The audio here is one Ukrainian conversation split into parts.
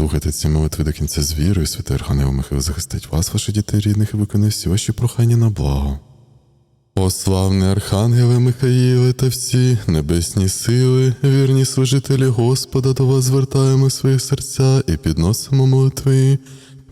Слухайте ці молитви до кінця з вірою, святий Архангел Михайло захистить вас, ваших дітей рідних і виконує всі ваші прохання на благо. О славний Архангеле Михаїле та всі небесні сили, вірні служителі Господа, до вас звертаємо свої серця і підносимо молитви.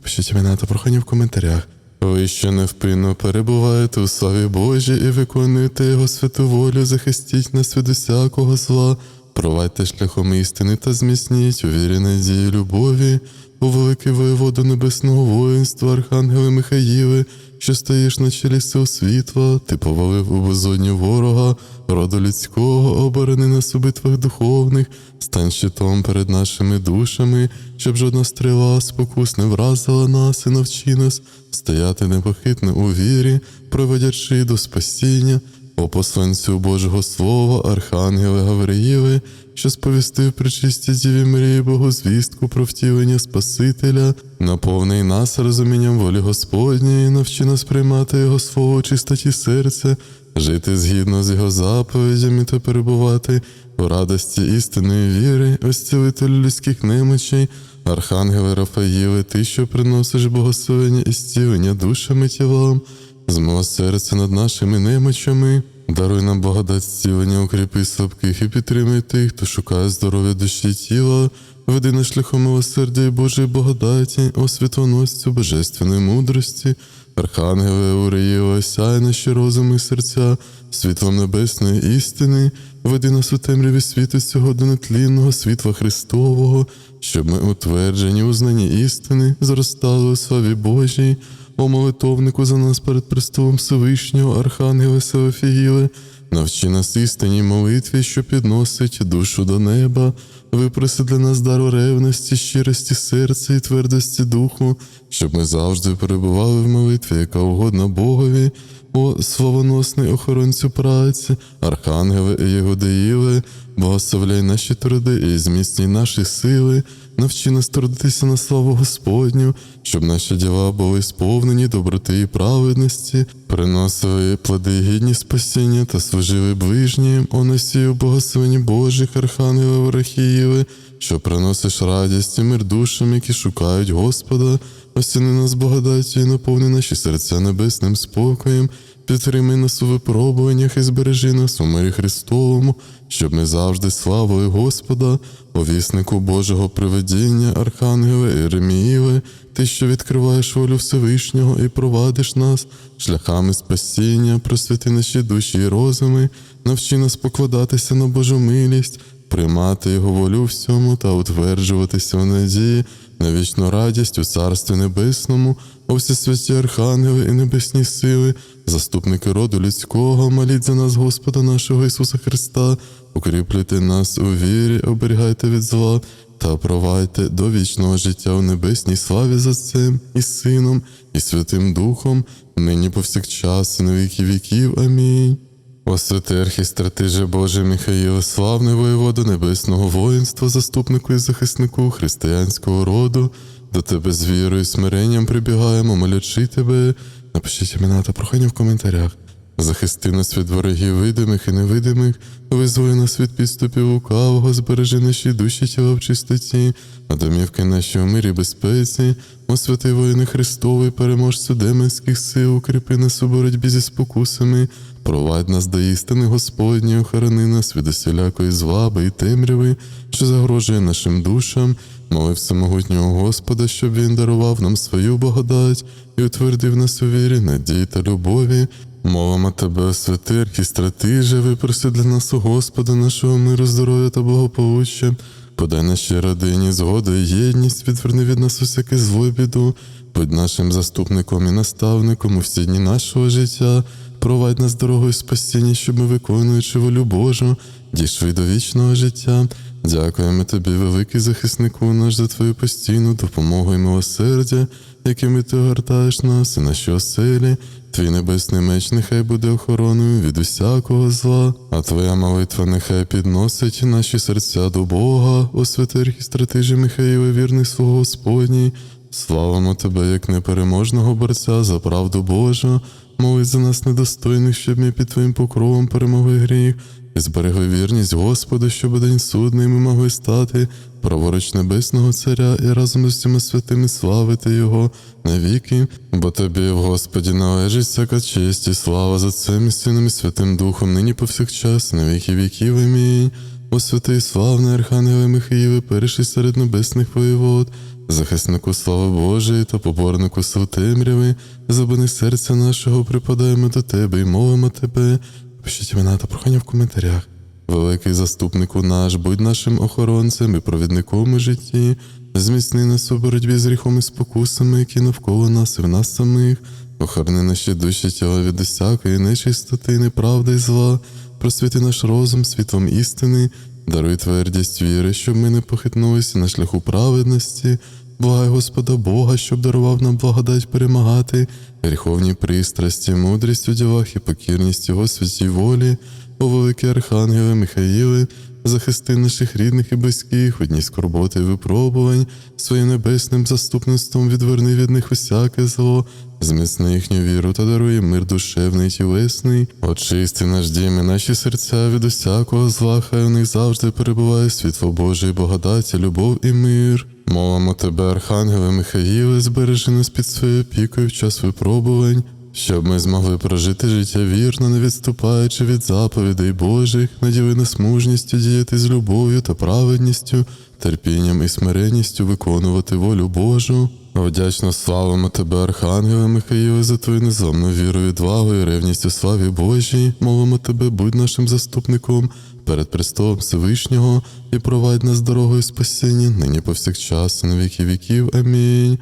Пишіть імена та прохання в коментарях. Ви що невпинно перебуваєте у славі Божій і виконуєте Його святу волю, захистіть нас від усякого зла, провадьте шляхом істини та зміцніть у вірі надії любові, у великий воєводу небесного воїнства, Архангеле Михаїле, що стоїш на чолі сил світла, ти повалив у безодню ворога, роду людського, оборони нас у битвах духовних, стань щитом перед нашими душами, щоб жодна стріла спокус не вразила нас і навчи нас стояти непохитно у вірі, проводячи до спасіння. О посланцю Божого Слова, Архангеле Гавриїле, що сповістив при чистій Діві Марії Богозвістку про втілення Спасителя, наповни нас розумінням волі Господньої, навчи нас приймати Його Слово у чистоті серця, жити згідно з Його заповідями та перебувати у радості істинної віри, озцілителю людських немочей, Архангеле Рафаїле, ти, що приносиш благословення і зцілення душами і тілам, змило серце над нашими немочами, даруй нам благодать зцілення, укріпи слабких і підтримай тих, хто шукає здоров'я душі тіла, веди на шляхом милосердя і Божої благодаті, о божественної мудрості, Архангеле Уреїла, осяй наші розуми серця, світлом небесної істини, веди нас у темряві світу цього до нетлінного світла Христового, щоб ми утверджені у знанні істини, зростали у славі Божій, о молитовнику за нас перед престолом Всевишнього, Архангеле Сеофігіле, навчи нас істинній молитві, що підносить душу до неба, випроси для нас дару ревності, щирості серця і твердості духу, щоб ми завжди перебували в молитві, яка угодна Богові, о славоносний охоронцю праці, Архангеле і Єгодеїле, благословляй наші труди і зміцній наші сили, навчи нас трудитися на славу Господню, щоб наші діла були сповнені доброти і праведності, приносили плоди гідні спасіння та служили ближнім, о носію благословені Божих, Архангеле Ворохіїли, що приносиш радість і мир душам, які шукають Господа, осіни нас благодаттю і наповни наші серця небесним спокоєм, підтримай нас у випробуваннях і збережи нас у мирі Христовому, щоб ми завжди славили Господа, овіснику Божого приведіння, Архангеле Іреміїле, ти, що відкриваєш волю Всевишнього і провадиш нас шляхами спасіння, просвіти наші душі і розуми, навчи нас покладатися на Божу милість, приймати Його волю всьому та утверджуватися в надії на вічну радість у Царстві Небесному, о всі святі Архангели і небесні сили, заступники роду людського, моліть за нас, Господа нашого Ісуса Христа, укріплюйте нас у вірі, оберігайте від зла та провадьте до вічного життя у небесній славі за Отцем і Сином, і Святим Духом, нині повсякчас, і на віки віків. Амінь. О святий архістратиже Боже Михаїле, славний воєвода небесного воїнства, заступнику і захиснику християнського роду, до тебе з вірою і смиренням прибігаємо, молячи тебе. Напишіть імена та прохання в коментарях. Захисти нас від ворогів видимих і невидимих, визволи нас від підступів лукавого, збережи наші душі тіла в чистоті, а домівки наші мирі безпеці, о святий воїни Христовий, переможцю демонських сил, укріпи нас у боротьбі зі спокусами, провадь нас до істини Господні, охорони нас від усілякої злаби і темряви, що загрожує нашим душам, моли всемогутнього Господа, щоб Він дарував нам свою благодать і утвердив нас у вірі, надії та любові. Мовимо тебе, святий архістратиже, випроси для нас у Господа нашого миру, здоров'я та благополуччя. Подай нашій родині згоду і єдність, відверни від нас усяке зло і біду, будь нашим заступником і наставником у всі дні нашого життя, провадь нас дорогою спасіння, щоб ми, виконуючи волю Божу, дійшли до вічного життя. Дякуємо тобі, великий захиснику наш, за твою постійну допомогу і милосердя, якими ти огортаєш нас і наші оселі. Твій небесний меч нехай буде охороною від усякого зла, а твоя молитва нехай підносить наші серця до Бога, о святий архістратижі Михаїле, вірний свого Господній, Славимо тебе, як непереможного борця за правду Божу, моли за нас недостойних, щоб ми під твоїм покровом перемогли гріх, і зберегли вірність Господу, щоб день судний ми могли стати, праворуч небесного Царя і разом з усіма святими славити Його навіки, бо тобі, в Господі, належить всяка честь і слава за Отцем і Сином і Святим Духом, нині повсякчас, на віки віків. Амінь. О святий славний Архангеле Михаїле, перший серед небесних воєвод, захиснику слави Божої та поборнику сил темряви, забини серця нашого, припадаємо до тебе і мовимо тебе. Пишіть імена та прохання в коментарях. Великий заступнику наш, будь нашим охоронцем і провідником у житті, зміцни нас у боротьбі з гріхом і спокусами, які навколо нас і в нас самих, охорони наші душі тіла від усякої нечистоти, неправди і зла, просвіти наш розум світлом істини, даруй твердість віри, щоб ми не похитнулися на шляху праведності, благай Господа Бога, щоб дарував нам благодать перемагати, гріховні пристрасті, мудрість у ділах і покірність Його святій волі, о великі Архангели, Михаїле, захисти наших рідних і близьких, одні скорботи і випробувань, своїм небесним заступництвом відверни від них усяке зло, зміцни їхню віру та дарує мир душевний і тілесний, очисти наш дім і наші серця від усякого зла, хай у них завжди перебуває світло Боже і благодаті, любов і мир. Молимо тебе, Архангеле Михаїле, збережи нас під своєю опікою в час випробувань, щоб ми змогли прожити життя вірно, не відступаючи від заповідей Божих, наділи нас мужністю діяти з любов'ю та праведністю, терпінням і смиренністю виконувати волю Божу. Вдячно славимо тебе, Архангеле Михаїле, за твою незламну віру, відвагу і ревність у славі Божій. Молимо тебе, будь нашим заступником перед престолом Всевишнього і провадь нас дорогою спасіння, нині повсякчас, на віки віків. Амінь.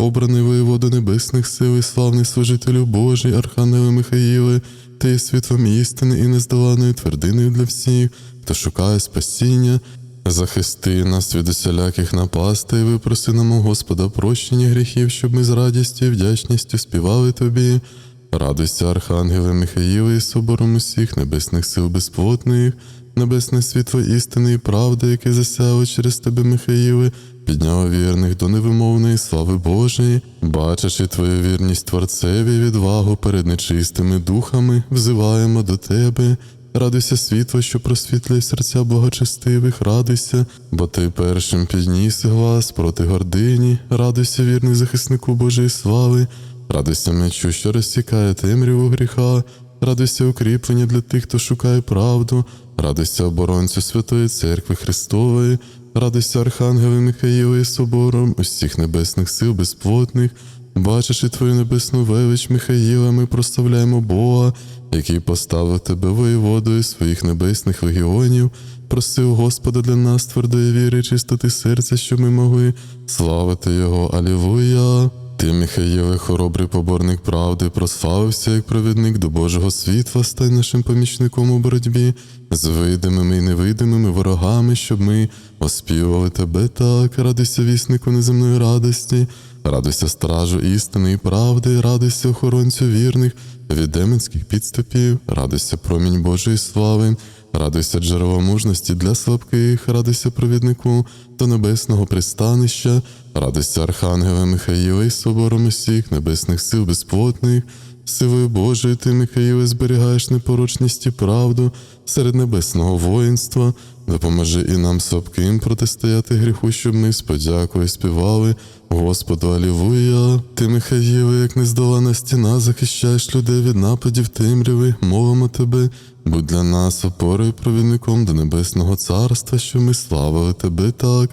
Обраний воєвода небесних сил і славний служителю Божий, Архангеле Михаїле, ти є світлом істини і нездоланою твердиною для всіх, хто шукає спасіння. Захисти нас від усіляких напастей, випроси нам у Господа прощення гріхів, щоб ми з радістю і вдячністю співали тобі. Радуйся, Архангеле Михаїле, і собором усіх небесних сил безплотних, небесне світло істини і правди, яке засяло через тебе, Михаїле, підняло вірних до невимовної слави Божої, бачачи твою вірність Творцеві, відвагу перед нечистими духами, взиваємо до тебе. Радуйся світло, що просвітлює серця благочестивих, радуйся, бо ти першим підніс глас проти гордині, радуйся, вірний захиснику Божої слави, радуйся мечу, що розсікає темряву гріха, радуйся укріплення для тих, хто шукає правду, радуйся оборонцю Святої Церкви Христової, радуйся Архангеле Михаїле і собором усіх небесних сил безплотних, бачачи твою небесну велич Михаїла, ми прославляємо Бога, який поставив тебе воєводою своїх небесних легіонів, просив Господа для нас твердої віри, чистоти серця, щоб ми могли славити Його. Алілуя! Ти, Михаїле, хоробрий поборник правди, прославився як провідник до Божого світла, стань нашим помічником у боротьбі з видимими і невидимими ворогами, щоб ми оспівували тебе так, радуйся віснику неземної радості, радуйся стражу істини і правди, радуйся охоронцю вірних від демонських підступів, радуйся промінь Божої слави, радуйся джерело мужності для слабких, радуйся провіднику до небесного пристанища, радуйся Архангела Михаїла і собором усіх небесних сил безплотних, силою Божою ти, Михаїле, зберігаєш непорочність і правду серед небесного воїнства, допоможи і нам слабким протистояти гріху, щоб ми з подякою співали. Господу, Алілуя! Ти, Михаїле, як нездолана стіна, захищаєш людей від нападів темряви, мовимо тебе, будь для нас опорою провідником до небесного царства, що ми славили тебе так.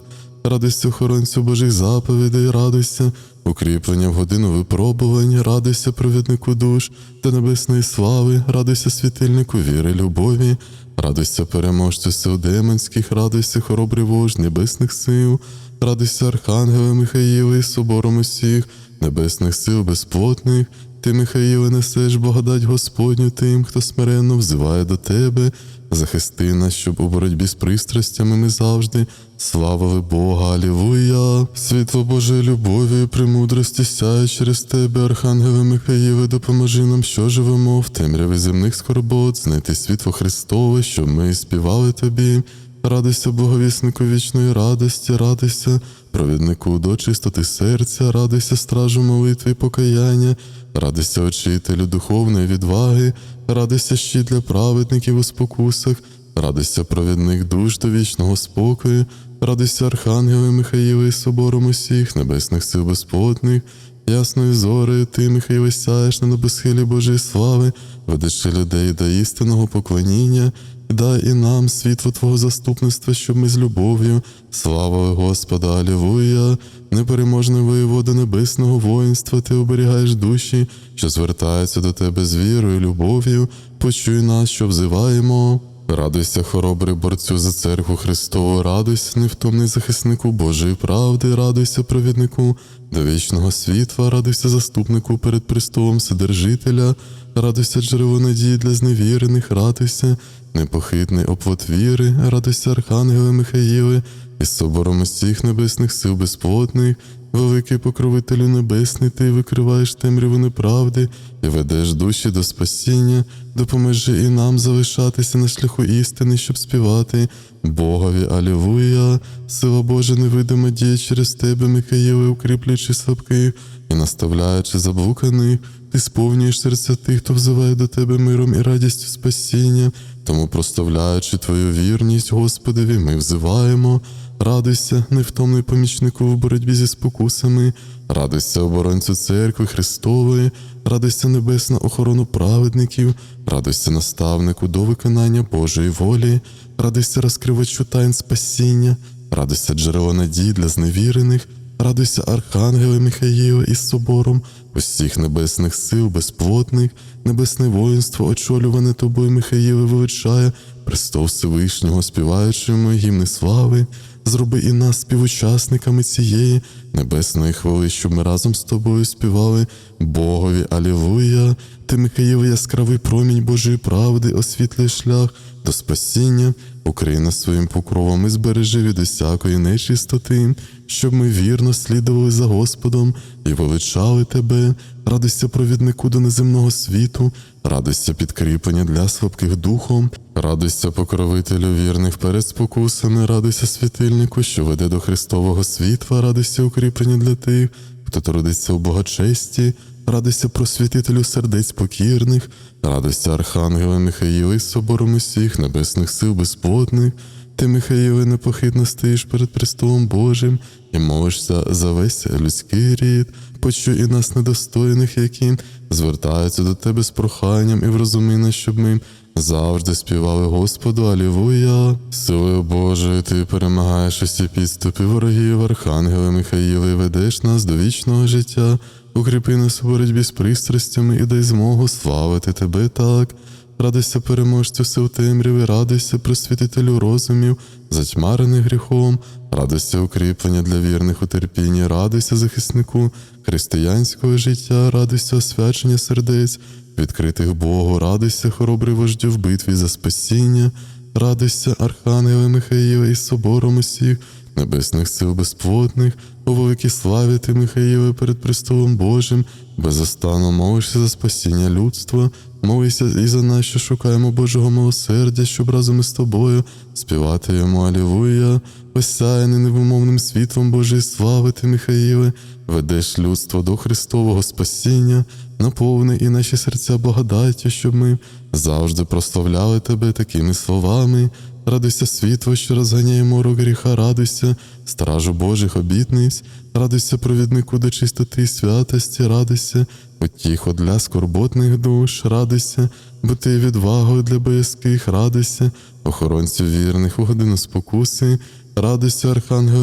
Радуйся охоронцю Божих заповідей, радуйся, укріплення в годину випробувань, радуйся провіднику душ та небесної слави, радуйся світильнику віри, любові, радуйся переможцю сил демонських, радуйся хоробрий вождь небесних сил, радуйся Архангеле і собором усіх небесних сил безплотних. Ти, Михаїле, несеш благодать Господню тим, хто смиренно взиває до тебе, захисти нас, щоб у боротьбі з пристрастями ми завжди славили Бога, Алілуя! Світло Божої любові премудрості сяє через тебе, Архангеле Михаїле, допоможи нам, що живемо в темряві земних скорбот, знайти світло Христове, щоб ми співали тобі. радуйся, боговіснику вічної радості, радуйся, провіднику до чистоти серця, радуйся, стражу молитви і покаяння, радуйся, учителю духовної відваги, радуйся щит для праведників у спокусах, радися провідник душ до вічного спокою, радися архангели Михаїла і собором усіх небесних сил безплотних, ясною зорею ти, Михаїле, сяєш на небесхилі Божої слави, ведучи людей до істинного поклоніння, дай і нам світло Твого заступництва, щоб ми з любов'ю, слава Господа, Алілуя, непереможний воєвода небесного воїнства, ти оберігаєш душі, що звертаються до тебе з вірою, любов'ю, почуй нас, що взиваємо. Радуйся, хоробрий борцю за церкву Христову, радуйся, невтомний захиснику Божої правди, радуйся, провіднику до вічного світла, радуйся заступнику перед престолом Вседержителя, радуйся, джерело надії для зневірених, радуйся, непохитний оплот віри, радуйся, архангеле Михаїле, із собором усіх небесних сил безплотних, великий покровителю небесний, ти викриваєш темряву неправди і ведеш душі до спасіння, допоможи і нам залишатися на шляху істини, щоб співати Богові. Алілуя, сила Божа невидима діє через тебе, Михаїле, укріплюючи слабких і наставляючи заблуканих, ти сповнюєш серця тих, хто взиває до тебе миром і радістю спасіння. Тому, проставляючи твою вірність, Господеві, ми взиваємо. Радуйся, невтомний помічнику в боротьбі зі спокусами, радуйся оборонцю церкви Христової, радуйся небесна охорону праведників, радуйся наставнику до виконання Божої волі, радуйся розкривачу тайн спасіння, радуйся джерело надій для зневірених, радуйся архангеле Михаїла із собором, усіх небесних сил безплотних, небесне воїнство, очолюване тобою, Михаїле, величає, престол Всевишнього, співаючи гімни слави, зроби і нас співучасниками цієї небесної хвили, щоб ми разом з тобою співали Богові Алілуя, ти, Михаїле, яскравий промінь Божої правди, освітлює шлях до спасіння, укрий нас своїм покровом і збережи від усякої нечистоти, щоб ми вірно слідували за Господом і величали тебе, радуйся провіднику до неземного світу, радуйся підкріплення для слабких духом, радуйся покровителю вірних перед спокусами, радуйся світильнику, що веде до Христового світла, радуйся укріплення для тих, хто трудиться у благочесті, радуйся просвітителю сердець покірних, радуйся Архангеле Михаїла із собором усіх небесних сил безплотних. Ти, Михаїле, непохитно стоїш перед престолом Божим і молишся за весь людський рід, почуй і нас недостойних, які звертаються до тебе з проханням і врозуміння, щоб ми завжди співали Господу, Алілуя. Силою Божою, ти перемагаєш усі підступи ворогів, Архангеле Михаїле, і ведеш нас до вічного життя, укріпи нас у боротьбі з пристрастями і дай змогу славити тебе так. Радуйся переможцю сил темряви, радуйся просвітителю розумів, затьмарених гріхом, радуйся укріплення для вірних у терпінні, радуйся захиснику християнського життя, радуйся освячення сердець, відкритих Богу, радуйся хоробрий вождю в битві за спасіння, радуйся, Архангеле Михаїла із собором усіх небесних сил безплотних, у великій славі ти, Михаїле, перед престолом Божим, безостанно молишся за спасіння людства, молися і за нас, що шукаємо Божого милосердя, щоб разом із тобою співати йому Алілуя, осяяний невимовним світлом Божої слави ти, Михаїле, ведеш людство до Христового спасіння, наповни і наші серця благодаттю, щоб ми завжди прославляли тебе такими словами. Радуйся світло, що розганяє морок гріха, радуйся, стражу Божих обітниць, радуйся провіднику до чистоти і святості, радуйся, утіхо для скорботних душ, радуйся, бо ти відвагою для боязких, радуйся, охоронцю вірних у годину спокуси, радуйся,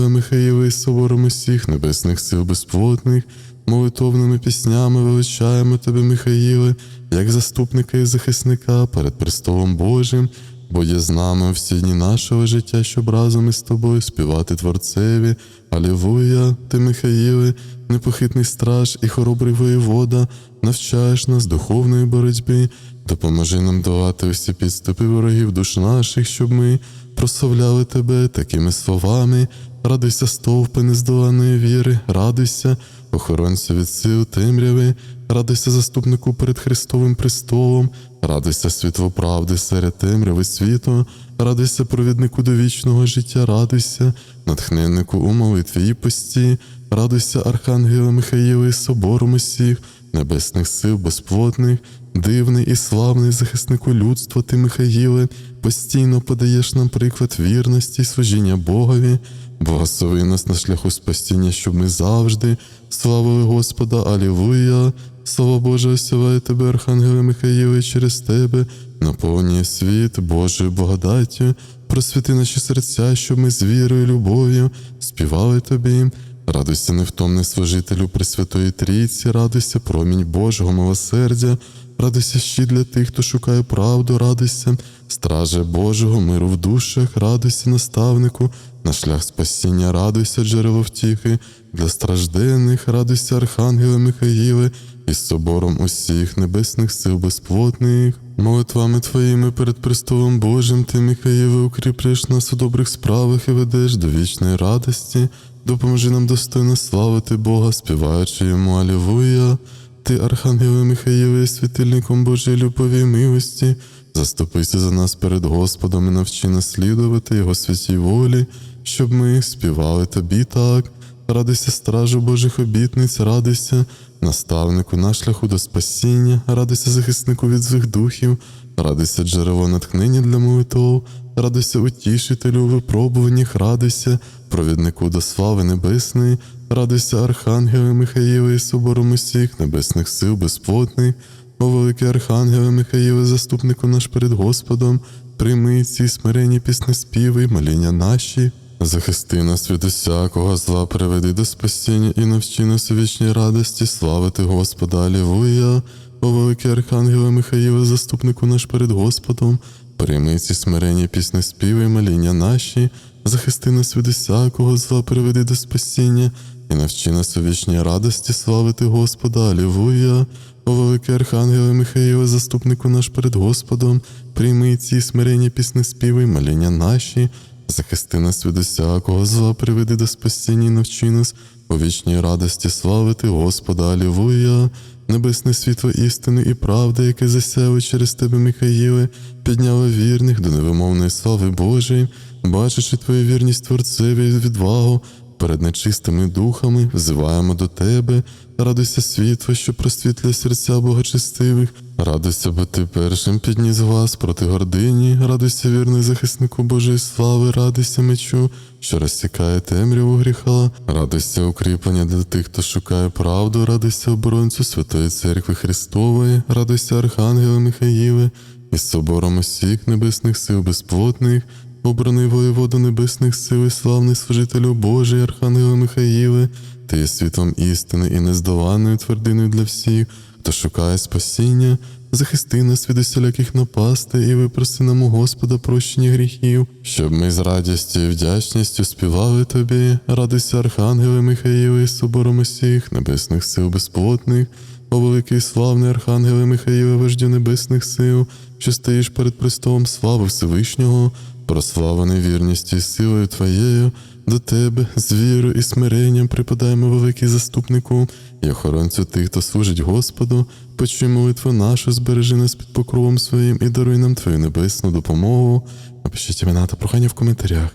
Михаїле, і собором усіх небесних сил безплотних, молитовними піснями величаємо тебе, Михаїле, як заступника і захисника перед престолом Божим. Бо є з нами всі дні нашого життя, щоб разом із тобою співати Творцеві. Алілуя, ти, Михаїле, непохитний страж і хоробрий воєвода, навчаєш нас духовної боротьби, допоможи нам долати усі підступи ворогів душ наших, щоб ми прославляли тебе такими словами. Радуйся, стовпи нездоланої віри, радуйся, охоронцю від сил темряви, радуйся заступнику перед Христовим престолом, радуйся світло правди серед темряви світу, радуйся провіднику до вічного життя, радуйся, натхненнику у молитві і пості, радуйся, Архангеле Михаїле, і собором усіх, небесних сил безплотних, дивний і славний захиснику людства, ти, Михаїле, постійно подаєш нам приклад вірності і служіння Богові, благослови нас на шляху спасіння, щоб ми завжди славили Господа, Алілуя. Слава Боже, осяває тебе, Архангеле Михаїле, через тебе наповнює світ Божою благодаттю, просвіти наші серця, щоб ми з вірою любов'ю співали тобі. Радуйся, невтомний служителю Пресвятої Трійці, радуйся, промінь Божого милосердя, радуйся щит для тих, хто шукає правду, радуйся, страже Божого, миру в душах, радуйся, наставнику, на шлях спасіння, радуйся, джерело втіхи, для стражденних, радуйся, Архангеле Михаїле, із собором усіх небесних сил безплотних. Молитвами твоїми перед престолом Божим, ти, Михаїле, укріплюєш нас у добрих справах і ведеш до вічної радості. Допоможи нам достойно славити Бога, співаючи йому Алілуя. Ти, Архангеле Михаїле, світильником Божої любові і милості. Заступися за нас перед Господом і навчи наслідувати Його святій волі, щоб ми співали тобі так. Радуйся, стражу Божих обітниць, радуйся, наставнику на шляху до спасіння, радуйся захиснику від злих духів, радуйся джерело натхнення для молитов, радуйся утішителю у випробуваннях, радуйся, провіднику до слави небесної, радуйся, Архангеле Михаїле і собором усіх небесних сил безплотних, о великий Архангеле Михаїле, заступнику наш перед Господом, прийми ці смиренні піснеспіви, моління наші. Захисти нас від усякого зла, приведи до спасіння і навчи нас у вічній радості, славити Господа, Алілуя. О великий Архангеле Михаїле, заступнику наш перед Господом, прийми ці смиренні пісни співи, моління наші, захисти нас від усякого зла, приведи до спасіння і навчи нас у вічній радості, славити Господа, Алілуя. О великий Архангеле Михаїле, заступнику наш перед Господом, прийми ці смиренні пісни співи, моління наші, Захисти нас від усякого зла, приведи до спасіння і навчи нас у вічній радості славити Господа, Алілуя. Небесне світло істини і правди, яке засяяло через тебе, Михаїле, підняло вірних до невимовної слави Божої, бачачи твою вірність Творцеві і відвагу перед нечистими духами, взиваємо до тебе, радуйся світло, що просвітлює серця богочестивих, радуйся, бо ти першим підніс глас проти гордині, радуйся, вірний захиснику Божої слави, радуйся мечу, що розсікає темряву гріха, радуйся укріплення для тих, хто шукає правду, радуйся оборонцю Святої Церкви Христової, радуйся, Архангеле Михаїле, із собором усіх небесних сил безплотних, обраний воєводу небесних сил і славний служителю Божий, Архангеле Михаїле, ти є світлом істини і нездоланною твердиною для всіх, хто шукає спасіння, захисти нас від усіляких напастей і випроси нам у Господа прощення гріхів, щоб ми з радістю і вдячністю співали тобі, радуйся, Архангеле Михаїле, і собором усіх небесних сил безплотних, о великий славний Архангеле Михаїле, вождю небесних сил, що стоїш перед престолом слави Всевишнього, прославлений вірністю і силою Твоєю, до Тебе з вірою і смиренням припадаємо великий заступнику і охоронцю тих, хто служить Господу, почуй молитву нашу, збережи нас під покровом своїм і даруй нам Твою небесну допомогу. Напишіть імена та прохання в коментарях.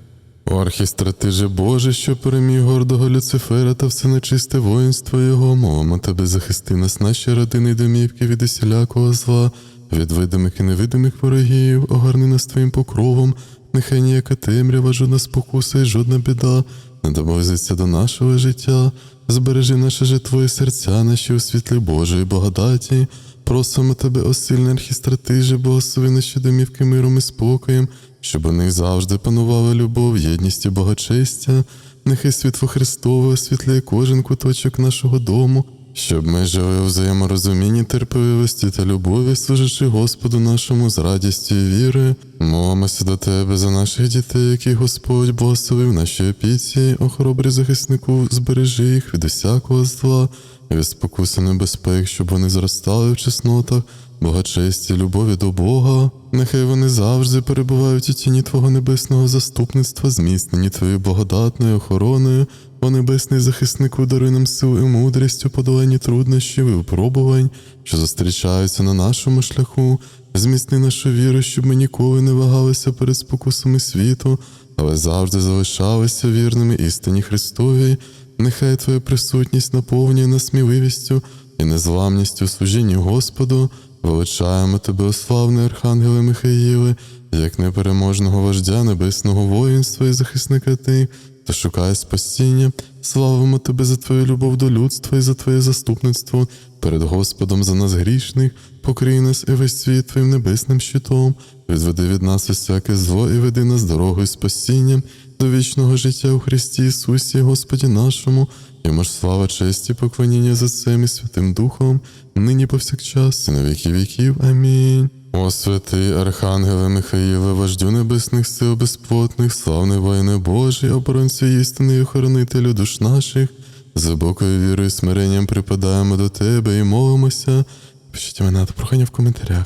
О архістратиже Боже, що переміг гордого Люцифера та все нечисте воїнство Його, мовимо тебе, захисти нас, наші родини домівки від усілякого зла, від видимих і невидимих ворогів, огорни нас твоїм покровом, нехай ніяка темрява, жодна спокуса і жодна біда не доблизиться до нашого життя, збережи наше житло і серця наші у світлі Божої благодаті. Просимо тебе, осильний архістратиже, благослови наші домівки миром і спокоєм, щоб у них завжди панувала любов, єдність і благочестя. Нехай світло Христове освітлює кожен куточок нашого дому, щоб ми жили у взаєморозумінні, терпеливості та любові, служачи Господу нашому з радістю і вірою. Молимося до Тебе за наших дітей, які Господь благословив наші опіці, о хоробрий захиснику, збережи їх від усякого зла, від спокуси небезпек, щоб вони зростали в чеснотах, благочесті, любові до Бога. Нехай вони завжди перебувають у тіні Твого небесного заступництва, зміцнені Твоєю благодатною охороною, о небесний захиснику, даруй нам силу і мудрість у подоланні труднощів і випробувань, що зустрічаються на нашому шляху. зміцни нашу віру, щоб ми ніколи не вагалися перед спокусами світу, але завжди залишалися вірними істині Христовій. Нехай Твоя присутність наповнює нас сміливістю і незламністю служінні Господу. Величаємо тебе, славний Архангеле Михаїле, як непереможного вождя небесного воїнства і захисника ти, хто шукає спасіння. Славимо тебе за твою любов до людства і за твоє заступництво перед Господом за нас грішних, покрий нас і весь світ твоїм небесним щитом, відведи від нас усяке зло і веди нас дорогою спасіння до вічного життя у Христі Ісусі, Господі нашому, йому ж слава, честь і поклоніння за цим і Святим Духом, нині повсякчас, і на віки віків. Амінь. О святий Архангеле Михаїле, вождю небесних сил безплотних, славний воїне Божий, оборонцю істини і охоронителю душ наших, з глибокою вірою і смиренням припадаємо до тебе і молимося. Пишіть імена та прохання в коментарях.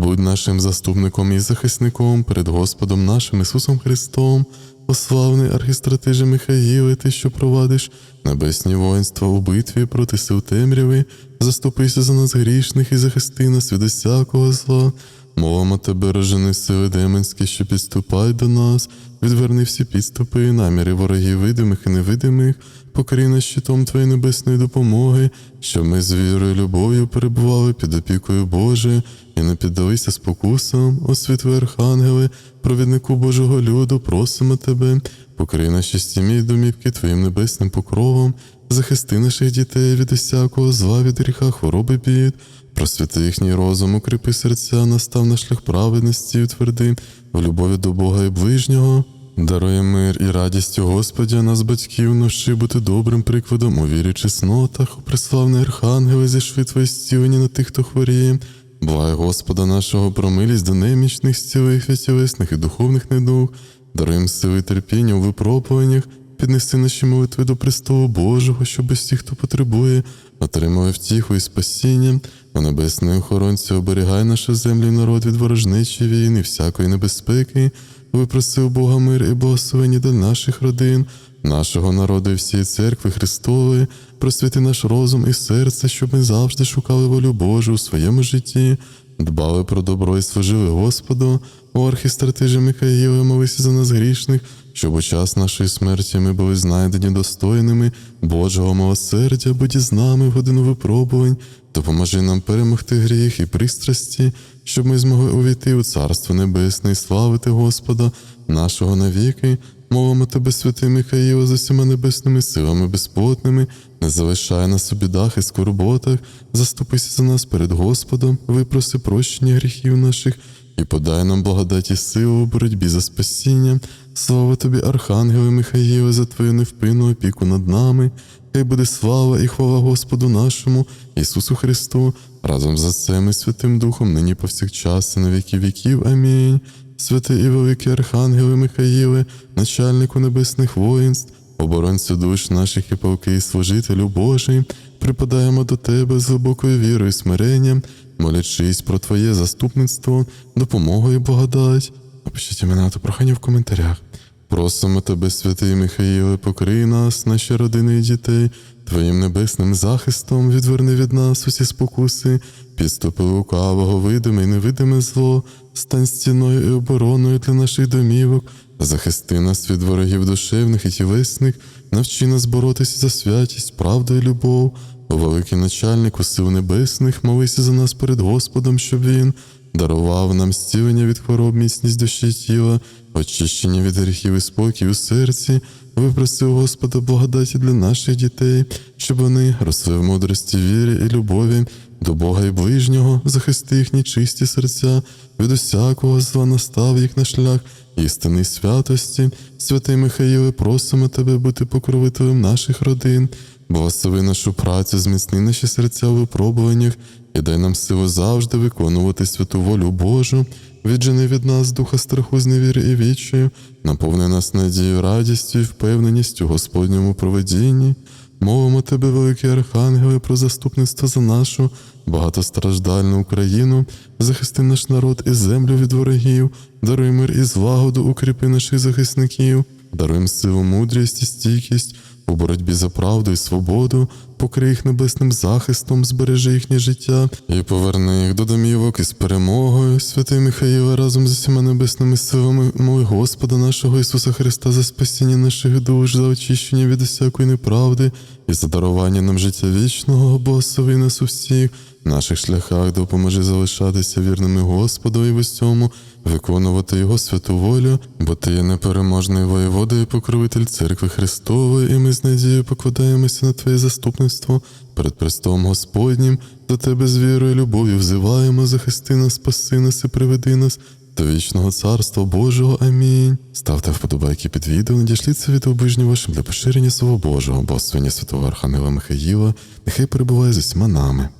Будь нашим заступником і захисником перед Господом нашим Ісусом Христом, о славний архістратиже Михаїле, ти, що провадиш небесні воїнства у битві проти сил темряви, заступися за нас грішних і захисти нас від усякого зла. Молимо тебе, рожени сили демонські, що підступають до нас, відверни всі підступи і наміри ворогів видимих і невидимих, покорі нас щитом Твоєї небесної допомоги, щоб ми з вірою і любов'ю перебували під опікою Божою і не піддалися спокусам, о світлі архангели, провіднику Божого люду, просимо тебе, покрий наші стімі й домівки Твоїм небесним покровом, захисти наших дітей від усякого зла, від гріха, хвороби бід, просвіти їхній розум, укріпи серця, настав на шлях праведності, і утверди в любові до Бога і ближнього. Дарує мир і радість у Господі, нас, батьків, навчи бути добрим прикладом у вірі чеснотах, о преславний архангеле, зішви твоє зцілення на тих, хто хворіє. Благай Господа нашого про милість до немічних, зцілих, тілесних і духовних недуг, даруєм сили терпіння у випробуваннях, піднести наші молитви до престолу Божого, щоб усі, хто потребує, отримали втіху і спасіння. О небесний охоронці, оберігай нашу землю і народ від ворожнечої війни, всякої небезпеки. Випроси у Бога мир і благословення до наших родин, нашого народу і всієї церкви Христової, просвіти наш розум і серце, щоб ми завжди шукали волю Божу у своєму житті, дбали про добро і служили Господу, о архістратижі Михаїле, молися за нас грішних, щоб у час нашої смерті ми були знайдені достойними Божого милосердя, будь із нами в годину випробувань, допоможи нам перемогти гріх і пристрасті, щоб ми змогли увійти у Царство Небесне і славити Господа, нашого навіки. Мовимо тебе, святий Михаїло, з усіма небесними силами безплотними, не залишай нас у бідах і скорботах, заступися за нас перед Господом, випроси прощення гріхів наших і подай нам благодаті силу у боротьбі за спасіння. Слава тобі, Архангеле Михаїле, за твою невпинну опіку над нами. Хай буде слава і хвала Господу нашому, Ісусу Христу, разом з Отцем і Святим Духом, нині повсякчас і на віки віків. Амінь. Святий і великий Архангеле Михаїле, начальнику небесних воїнств, оборонцю душ наших і полки, служителю Божий, припадаємо до Тебе з глибокою вірою і смиренням, молячись про Твоє заступництво, допомогу і благодать. Напишіть імена та прохання в коментарях. Просимо тебе, святий Михаїле, покрий нас, наші родини і дітей, Твоїм небесним захистом відверни від нас усі спокуси, підступи лукавого, видиме і невидиме зло, стань стіною і обороною для наших домівок, захисти нас від ворогів душевних і тілесних, навчи нас боротися за святість, правду і любов. Великий начальник, сил небесних, молися за нас перед Господом, щоб він дарував нам зцілення від хвороб, міцність душі тіла, очищення від гріхів і спокій у серці, випроси у Господа благодаті для наших дітей, щоб вони росли в мудрості, вірі і любові до Бога і ближнього, захисти їхні чисті серця, від усякого зла настав їх на шлях істини святості. Святий Михаїле, просимо тебе бути покровителем наших родин. Благослови нашу працю, зміцни наші серця у випробуваннях і дай нам силу завжди виконувати святу волю Божу, віджени від нас духа страху, зневіри і відчаю, наповни нас надією, радістю і впевненістю Господньому проведінні. Мовимо тебе, великий Архангеле, про заступництво за нашу багатостраждальну Україну, захисти наш народ і землю від ворогів, даруй мир і злагоду, укріпи наших захисників, даруй силу, мудрість і стійкість у боротьбі за правду і свободу, покрий їх небесним захистом, збережи їхнє життя і поверни їх до домівок із перемогою. Святий Михаїле, разом з усіма небесними силами, моли Господа нашого Ісуса Христа за спасіння наших душ, за очищення від усякої неправди і за дарування нам життя вічного, благослови нас у всіх наших шляхах, допоможи залишатися вірними Господу і в усьому, виконувати Його святу волю, бо Ти є непереможний воєвода і покровитель церкви Христової, і ми з надією покладаємося на Твоє заступництво перед Престолом Господнім, до Тебе з вірою і любов'ю взиваємо, захисти нас, спаси нас і приведи нас. До вічного царства Божого. Амінь. Ставте вподобайки під відео, надішліться від обижні вашим для поширення Слова Божого, благословення святого Архангела Михаїла, нехай перебуває з усіма нами.